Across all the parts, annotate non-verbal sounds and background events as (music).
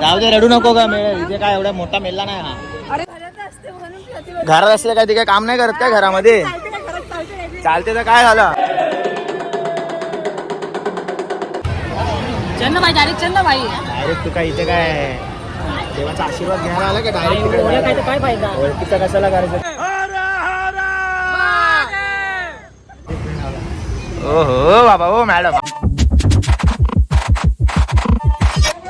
जाऊ दे रडू नको का मेळ इथे काय एवढा मोठा मेला नाही हा. अरे घरात असते म्हणून प्रतिभा घरात असले काय ते काय काम नाही करत काय घरामध्ये? चालते तर काय झालं? चंद भाई डायरेक्ट चंद भाई डायरेक्ट तू काय इथे काय? देवाचा आशीर्वाद घ्यायला आला का डायरेक्ट काय फायदा? ओळखीचा कशाला करायचं? ओ हो बाबा हो मॅडम.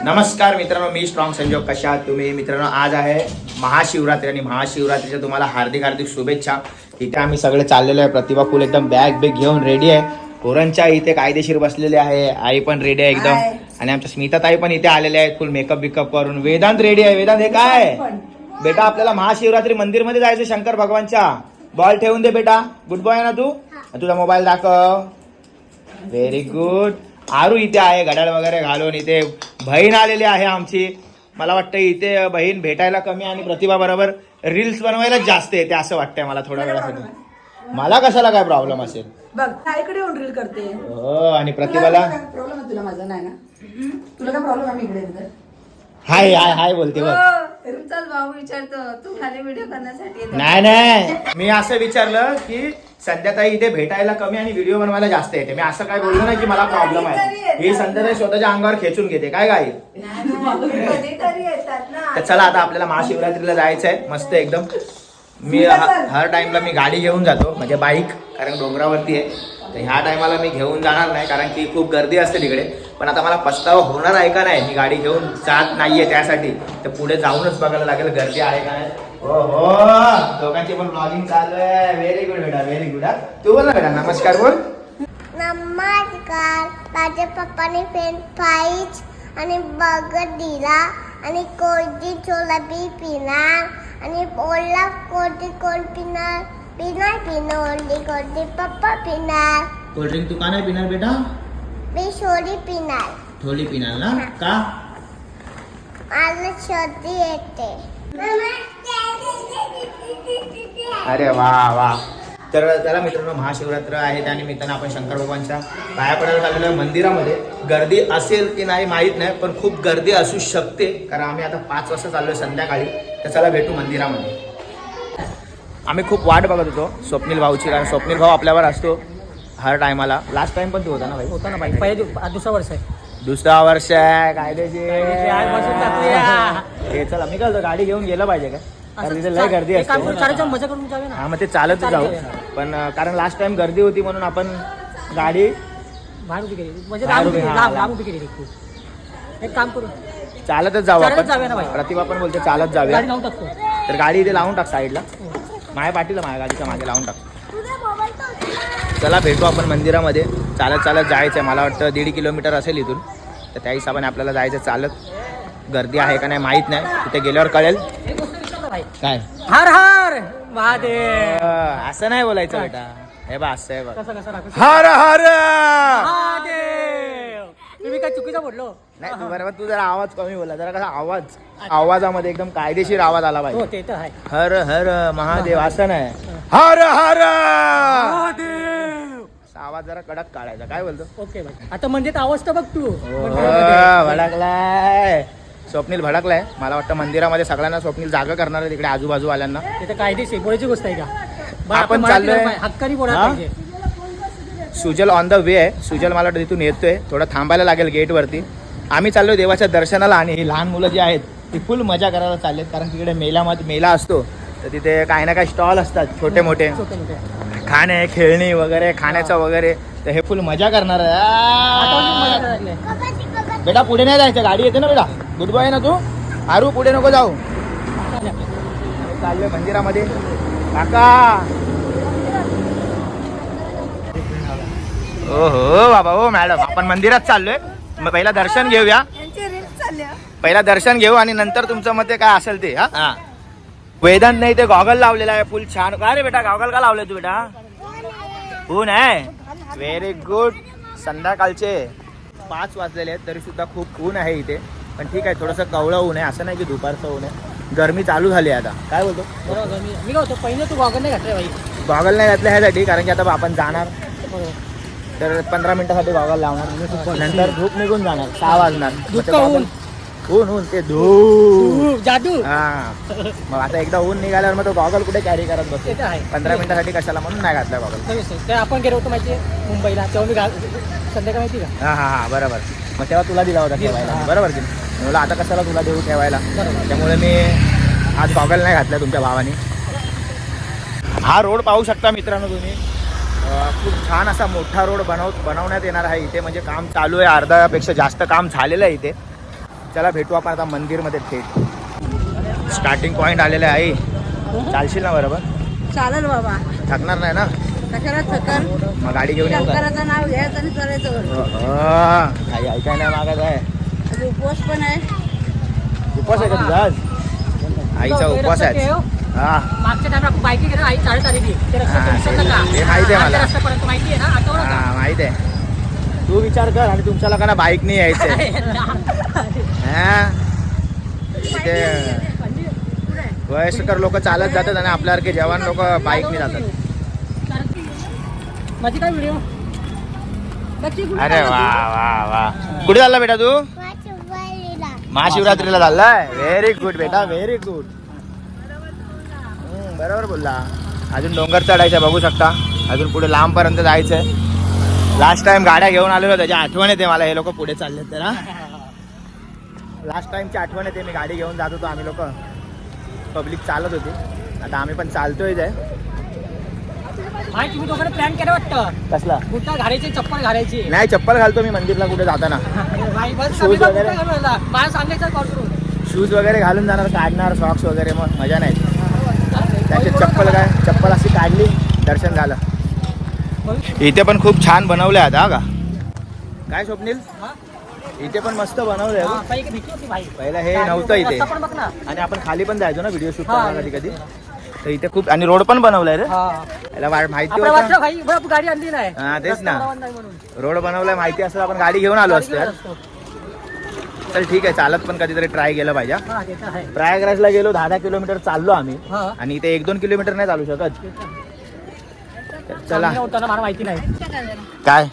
नमस्कार मित्रांनो मी स्ट्रॉंग संजोग कशा आहात तुम्ही? मित्रांनो आज आहे महाशिवरात्री आणि महाशिवरात्रीच्या तुम्हाला हार्दिक हार्दिक शुभेच्छा. इथे आम्ही सगळे चाललेलो आहे. प्रतिभा फुल एकदम बॅग बिग घेऊन रेडी आहे. पोरांच्या इथे कायदेशीर बसलेले आहे. आई पण रेडी आहे एकदम. आणि आमच्या स्मिता ताई पण इथे आलेल्या आहेत. फुल मेकअप बिकअप करून. वेदांत रेडी आहे. वेदांत हे काय? बेटा आपल्याला महाशिवरात्री मंदिरमध्ये जायचं शंकर भगवानच्या. बॉल ठेवून दे बेटा. गुड बॉय ना तू? तुझा मोबाईल दाखव. व्हेरी गुड आरू इथे आहे घड्याळ वगैरे घालून इथे बहीण आलेली आहे आमची. मला वाटतं इथे बहीण भेटायला कमी आणि प्रतिभा बरोबर रील्स बनवायला जास्त येते असं वाटतंय मला थोड्या वेळासाठी. मला कशाला काय प्रॉब्लेम असेल? बघ ताईकडे येऊन रील करते. हो आणि प्रतिभाला? प्रॉब्लेम तुला माझा? नाही ना? तुला काय प्रॉब्लेम मी इकडे? हाय हाय हाय बोलते बघ हो, भाऊ विचारतो तू खाली व्हिडिओ करण्यासाठी येतो. नाही नाही. मी असं विचारलं की संध्याताई इथे भेटायला कमी आणि व्हिडिओ बनवायला जास्त येते. मी असं काय बोललो नाही की मला प्रॉब्लेम आहे. ही संध्याताई स्वतःच्या अंगावर खेचून घेते. काय काय कधीतरी येतात ना. तर चला आता आपल्याला महाशिवरात्रीला जायचं आहे मस्त एकदम. मी ह- हर टाइमला मी गाडी घेऊन जातो म्हणजे बाईक कारण डोंगरावरती आहे. तर ह्या टायमाला मी घेऊन जाणार नाही कारण की खूप गर्दी असते तिकडे. पण आता मला पस्तावा होणार आहे का नाही मी गाडी घेऊन जात नाहीये त्यासाठी. तर पुढे जाऊनच बघायला लागेल गर्दी आहे का नाही. हो हो. दोघांची पण ब्लॉगिंग चालू आहे. व्हेरी गुड बेटा व्हेरी गुड तू बोल ना बेटा नमस्कार बोल. नमस्कार. माझ्या पप्पाने पेन फ्राईज आणि बर्गर दिला आणि कोळजी छोलाबी पिणार. आणि ओला कोटी कोण पिणार. पिणार पिणार ओली कोटी पप्पा पिणार. कोल्ड्रिंक तू का नाही पिणार बेटा? मी सोडी पिणार. थोडी पिणार ना? का? मला सर्दी येते. अरे वा वा. तर त्याला मित्रांनो महाशिवरात्र आहे. त्या निमित्तानं आपण शंकर भगवानच्या पाया पडायला आहे. मंदिरामध्ये गर्दी असेल की नाही माहीत नाही पण खूप गर्दी असू शकते. कारण आम्ही आता पाच वाजता चाललोय संध्याकाळी. तर चला भेटू मंदिरामध्ये. आम्ही खूप वाट बघत होतो स्वप्नील भाऊची कारण स्वप्नील भाऊ आपल्यावर असतो हर टायमाला. लास्ट टाइम पण तू होता ना भाई? होता ना भाई. पहिले दुसरा वर्ष आहे. दुसरा वर्ष आहे. (laughs) हे चला मी काय गाडी घेऊन गेलं पाहिजे का तिथे लय गर्दी असते. हा मग ते चालत जाऊ. पण कारण लास्ट टाइम गर्दी होती म्हणून आपण गाडी बाहेर उभी केली. म्हणजे बाहेर लांब उभी, उभी हा, लांब लांब. लांब उभी केली खूप एक काम करू. चालतच जाऊ चालत आपण. जाऊया ना बाई. प्रतिभा पण बोलते चालत जाऊया. गाडी लावून टाकतो. तर गाडी इथे लावून टाक साईडला माझ्या पाठीला माझ्या गाडीच्या मागे लावून टाक. चला भेटू आपण मंदिरामध्ये. चालत चालत जायचं आहे मला वाटतं दीड किलोमीटर असेल इथून. तर त्या हिशोबाने आपल्याला जायचं चालत. गर्दी आहे का नाही माहीत नाही. तिथे गेल्यावर कळेल. एक गोष्ट विचार ना भाई काय? हर हर! महादेव. अं, असं नाही बोलायचं बेटा. हे बा असं आहे बघ. कसं कसं राखू? हर हर! महादेव. तुम्ही काय चुकीचं बोललो? नाही तू बरोबर तू जरा आवाज कमी बोला. जरा कसा आवाज आवाजामध्ये एकदम कायदेशीर आवाज आला हो पाहिजे ते तर आहे. हर हर महादेव असं नाही. हर हर! महादेव. असा आवाज जरा कडक काढायचा. काय बोलतो? ओके भाई आता मंदिरात आवाज तर बघ तू. हो. भडकलाय. स्वप्नील भडकलाय. मला वाटतं मंदिरामध्ये सगळ्यांना स्वप्नील जागा करणार आहे तिकडे आजूबाजू आल्यांना ते तर कायदेशीर बोलायची गोष्ट आहे का? आपण चाललोय- हक्कानी हा? पाहिजे. सुजल ऑन द वे आहे. सुजल मला वाटतं तिथून येतोय. थोडं थांबायला लागेल गेटवरती. आम्ही चाललोय देवाच्या दर्शनाला आणि ही लहान मुलं जी आहेत ती फुल मजा करायला चाललेत. कारण तिकडे मेलामध्ये मेला असतो. तर तिथे काही ना काही स्टॉल असतात छोटे मोठे. छोटे मोठे. खाणे खेळणी वगैरे खाण्याचं वगैरे. तर हे फुल मजा करणार आहे. बेटा पुढे नाही जायचं. गाडी येते ना बेटा. गुड बॉय ना तू? आरू पुढे नको जाऊ. चाललोय मंदिरामध्ये. काका. ओ हो बाबा हो मॅडम. आपण मंदिरात चाललोय. मग पहिला दर्शन घेऊया. यांची रील चालल्या पहिला दर्शन घेऊ आणि नंतर तुमचं मत ते काय असेल ते हा? हा. वेदांत नाही ते गॉगल लावलेला आहे. फुल छान. काय रे बेटा गॉगल का लावले तू बेटा? ऊन आहे? व्हेरी गुड संध्याकाळचे. पाच वाजलेले आहेत तरी सुद्धा खूप ऊन आहे इथे. पण ठीक आहे थोडंसं कवळं ऊन आहे असं नाही की दुपारचं ऊन आहे. गरमी चालू झाली आहे आता. काय बोलतो? बरोबर मी मी काय होतो पहिले तू गॉगल नाही घातले भाई गॉगल नाही घातलं ह्यासाठी कारण की आता आपण जाणार. तर पंधरा मिनिटासाठी गॉगल लावणार. नंतर धूप निघून जाणार. सहा वाजणार. मग goggle- ऊन? ऊन ते धूप. जादू. हा. मग आता एकदा ऊन निघाल्यावर मग तो गॉगल कुठे कॅरी करत बसतो? ते तर आहे. पंधरा मिनिटासाठी कशाला म्हणून नाही घातला गॉगल. ते आपण गेलो होतो माहिती मुंबईला. तेव्हा मी घाल संध्याकाळ माहिती का? हा हा हा बरोबर. मग तेव्हा तुला दिला होता ठेवायला. हा. बरोबर की नाही? आता कशाला तुला देऊ ठेवायला? बरोबर. त्यामुळे मी आज गॉगल नाही घातला तुमच्या भावाने. हा रोड पाहू शकता मित्रांनो तुम्ही. अं, खूप छान असा मोठा रोड बनव बनवण्यात येणार आहे इथे. म्हणजे काम चालू आहे. अर्ध्यापेक्षा जास्त काम झालेलं आहे इथे. चला भेटू आपण आता मंदिरमध्ये थेट. स्टार्टिंग पॉईंट आलेला आहे आई. चालशील ना बरोबर? चालेल बाबा. थकणार नाही ना? मग गाडी घेऊन नाव घ्यायचं आणि काही ऐकाय नाही मागत आहे. उपवास पण आहे. उपवास आहे का तुझा आज? आईचा उपवास आहे. हा. मागच्या बाईक आई चालत आलेली हा, माहिती आहे मला. माहिती आहे. तू विचार कर आणि तुमच्या लोकांना बाईक नाही हा? इथे वयस्कर लोक चालत जातात आणि आपल्यासारखे जवान लोक बाईकने जातात. माझी काय व्हिडिओ अरे वा वा वा. कुठे चालला बेटा तू? महाशिवरात्रीला चाललाय? व्हेरी गुड बेटा व्हेरी गुड बरोबर बोलला. अजून डोंगर चढायचं बघू शकता. अजून पुढे लांब पर्यंत जायचंय. लास्ट टाइम गाड्या घेऊन आलेलो त्याची आठवण येते मला हे लोक पुढे चालले तर लास्ट टाइमची आठवण येते मी गाडी घेऊन जात होतो आम्ही लोक. पब्लिक चालत होती. आता आम्ही पण चालतोय तुम्ही दोघांना प्लॅन केलं वाटतं? कसला? घालायची चप्पल घालायची? नाही चप्पल घालतो मी मंदिरला कुठे जाताना. पण वगैरे? बुटं घालून आला. मला सांगायचं कॉल करून शूज वगैरे घालून जाणार काढणार सॉक्स वगैरे मग मजा नाही. त्याची चप्पल काय? चप्पल अशी काढली दर्शन झालं. इथे पण खूप छान बनवले आता हा का? काय स्वप्नील? इथे पण मस्त बनवलंय बघ. पहिले हे नव्हतं इथे. आणि आपण खाली पण जायचो ना व्हिडिओ शूट कधी कधी तर इथे खूप आणि रोड पण बनवलाय रे. याला माहिती गाडी आणली नाही. हा, तेच ना. रोड बनवलाय माहिती तर आपण गाडी घेऊन आलो असतो यार. चल ठीक आहे चालत पण कधीतरी ट्राय केलं पाहिजे. हा. प्रयागराजला गेलो दहा दहा किलोमीटर चाललो आम्ही. आणि इथे एक दोन किलोमीटर नाही चालू शकत. तर चला. मला माहिती नाही. काय?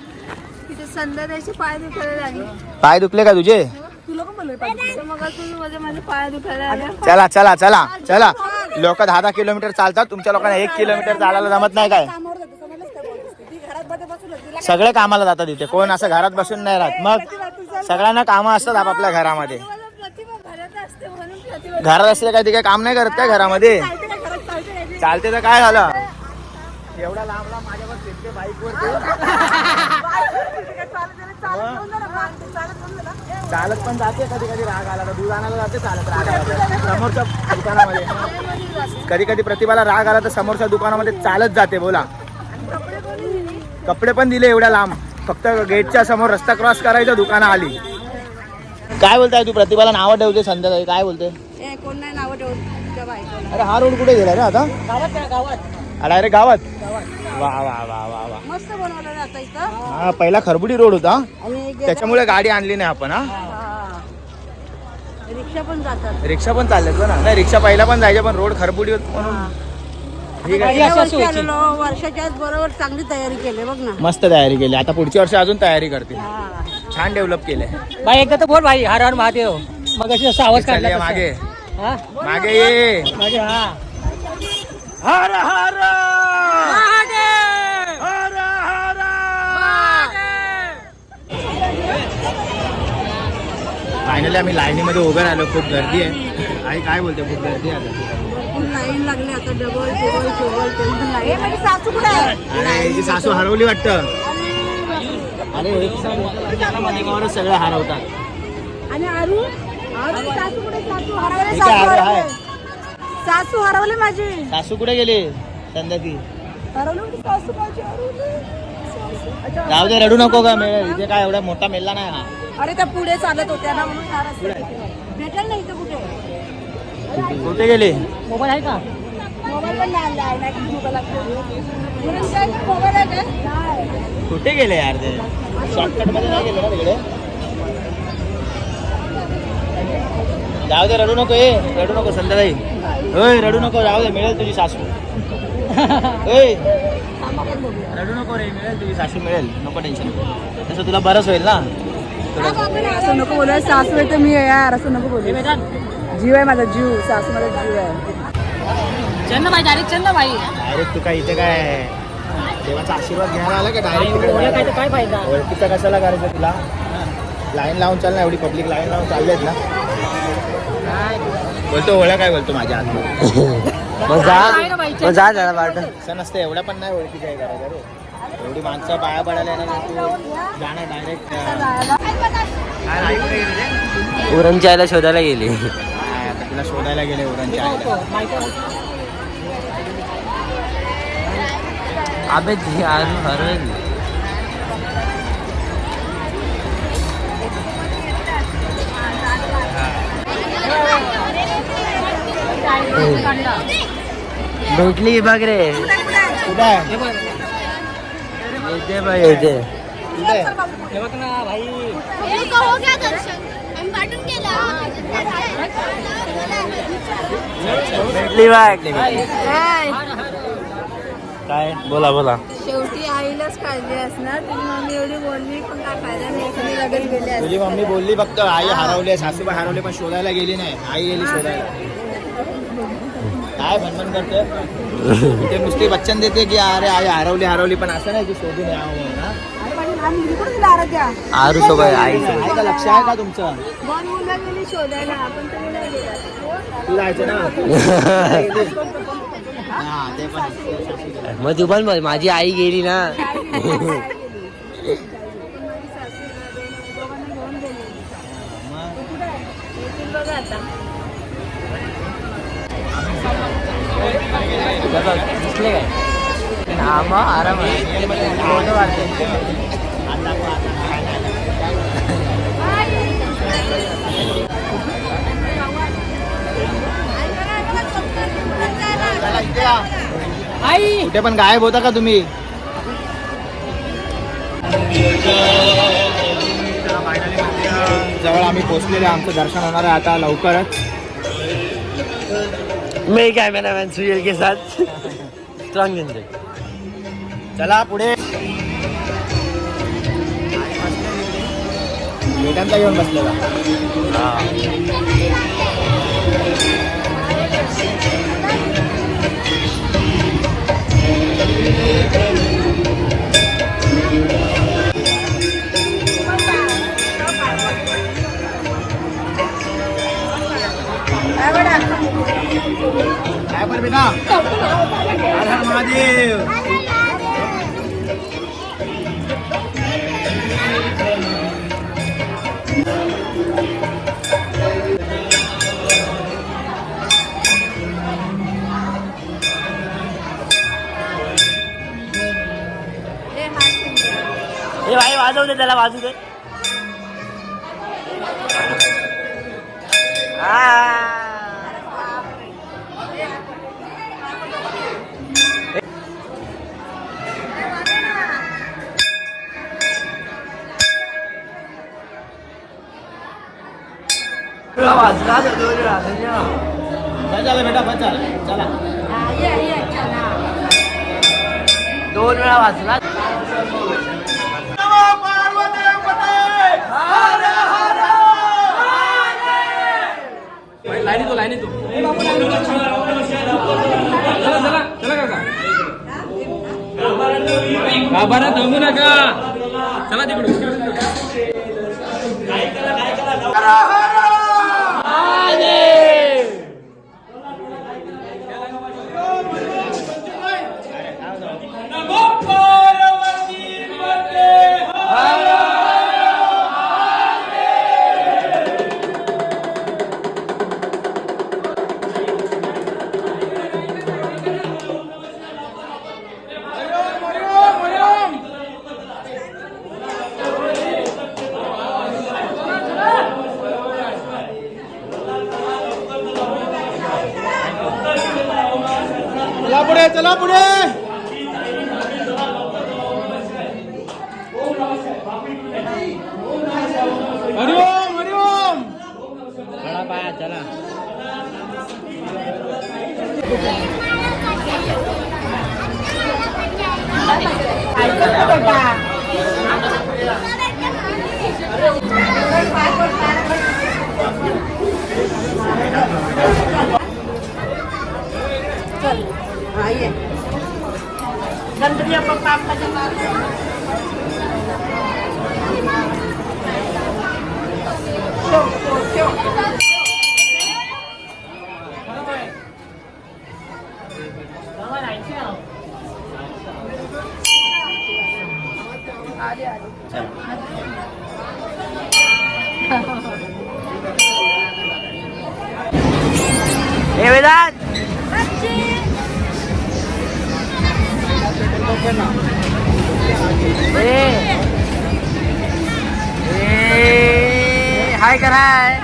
पाय दुखायला लागले. पाय दुखले का तुझे? तुला पण बोलले पाहिजे मग तुझं माझे माझे पाय दुखायला लागले. चला चला चला चला. लोक दहा दहा किलोमीटर चालतात. तुमच्या लोकांना एक किलोमीटर चालायला जमत नाही काय? सगळे कामाला जातात इथे. कोण असं घरात बसून नाही राहत. मग सगळ्यांना कामं असतात आपापल्या घरामध्ये. घरात असते म्हणून प्रतिभा घरात असले काय ते काय काम नाही करत काय घरामध्ये? चालते तर काय झालं? एवढा लांब लांब माझ्यावर फिरते बाईकवर चालत पण जाते कधी कधी राग आला तर दूध आणायला जाते चालत राग आला. समोरच्या दुकानामध्ये. कधी कधी प्रतिभाला राग आला तर समोरच्या दुकानामध्ये चालत जाते बोला. कपडे पण दिले एवढ्या लांब. फक्त गेटच्या समोर रस्ता क्रॉस करायचं दुकानं आली काय बोलताय तू? प्रतिभाला नावं ठेवते संध्याकाळी. काय बोलते ए, कोण नाही नावं ठेवत तुझ्या बायकोला अरे हा रोड कुठे गेला रे आता? गावात. डायरेक्ट गावात? गावात. वा वा वा वा वा. मस्त बनवलं जातं इथं. हा पहिला खरबुडी रोड होता. आणि त्याच्यामुळे गाडी आणली नाही आपण हा. हा. रिक्षा पण जातात. रिक्षा पण चाललेत बघ ना नाही रिक्षा पहिला पण जायच्या पण रोड खरबुडी होत म्हणून. ठीक आहे गाडी अशी गेल्या अशी वर्षी व्हायची. आलेलो. वर्षाच्या आत बरोबर चांगली तयारी केली बघ ना. मस्त तयारी केली. आता पुढच्या वर्षी अजून तयारी करते हा. छान डेव्हलप केलंय. भाई एकदा तर बोल भाई. हर हर महादेव. मग अशी असं आवाज काढला तसा. मागे. हा? मागे ये. मागे हा. हर हर हर हर फायनली आम्ही लाईनीमध्ये उभे राहिलो खूप गर्दी आहे. आई काय बोलते खूप गर्दी आहे लाईन लागली आता डबल टेबल माझी सासू कुठे आहे? सासू हरवली वाटतं. अरे एक साथ सगळे हरवतात. आणि आरू आरू सासू कुठे सासू हरवले सासू आरू आहे. हरवले. सासू हरवली माझी. सासू कुठे गेली? संध्याती हरवली होती सासू माझी हरवली. सासू. जाऊ दे रडू नको का मेळ. इथे काय एवढा मोठा मेला नाही हा. अरे त्या पुढे चालत होत्या ना म्हणून हा घेतला. भेटेल नाही इथं कुठे? कुठे गेली? मोबाईल आहे का? मोबाईल पण नाही आणला नाही की मोबाईल लागतो. म्हणून काय मोबाईल आहे का? नाही. कुठे गेले यार ते? शॉर्टकटमध्ये नाही गेले ना तिकडे? जाऊ दे रडू नको ए. रडू नको संध्याकाळी होय रडू नको जाऊ दे मिळेल तुझी सासू. होय रडू नको रे मिळेल तुझी सासू मिळेल. नको टेन्शन तसं तुला बरंच होईल ना? असं नको बोलाय सासू आहे तर मी आहे यार असं नको बोलू. जीव आहे माझा जीव. सासू माझा जीव आहे. चंदबाई डायरेक्ट चंदबाई डायरेक्ट तू काय इथे काय? देवाचा आशीर्वाद घ्यायला आला का डायरेक्ट काय फायदा? ओळखीचा कशाला करायचं तुला? लाईन लावून चाल ना एवढी पब्लिक लाईन लावून चाललेत ना. बोलतो ओळख काय बोलतो माझ्या हात (laughs) मग जा मग जा जरा वाटत. असं नसतं एवढं पण नाही ओळखीचं आहे करायचं रे एवढी माणसं पाया पडायला येणार आणि तू जाणार डायरेक्ट उरणच्या आईला शोधायला गेली. आता तुला शोधायला गेले उरणच्या आईला अबे आरू हरवेल. भेटली बघ रे येते बघ येते भेटली काय? बोला बोला। शेवटी आईलाच काळजी असणार. तुझी मम्मी एवढी बोलली पण काय फ़ायदा? नाही लगेच गेली तुझी मम्मी बोलली फक्त आई हरवली सासूबाई हरवली पण शोधायला गेली नाही. आई गेली शोधायला. काय भनभन करते ते नुसती बच्चन देते की अरे आई हरवली हरवली. पण असं नाही की शोधून आरू सोबत आई सोबत का लक्ष आहे का तुमचं? तू जायचं ना? हा ते पण आहे. मग तू पण माझी आई गेली ना. मग? दिसले काय? आराम आहे. फोटो आई! कुठे पण गायब होता का तुम्ही? जवळ आम्ही पोहोचलेले आमचं दर्शन होणार आहे आता लवकरच. मैं कैमरामैन सुहेल के साथ स्ट्रॉंग जिंदगी चला पुढे. वेदांतला घेऊन बसलेला. काय पण बेटा हर हर महादेव ए भाई वाजव दे त्याला वाजू दे वाजला झालं बेटा बस झालं चला. दोन वेळा वाजला. लाईनी तो लाईनी तो. चला चला चला काका. नका. चला तिकडून. चला हे. ए. हाय कर हाय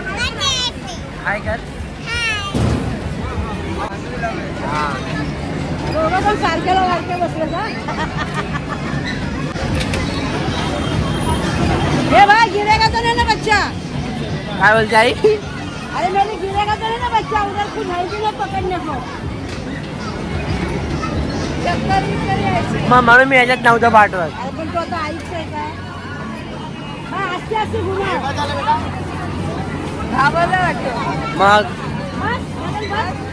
हाय कर हा. सारख्याला वारखे बसले का हे गिरेगा तो नहीं ना बच्चा काय बोलते आई अरे मैंने गिरेगा तो नहीं ना बच्चा उधर कुछ है भी ना पकड़ने को. मग म्हणून मी याच्यात नव्हतं पाठवत. अरे पण तो आता आईच आहे काय? हा आस्ते घुमा घाबरला वाटतं. मग? बस, बस, बस.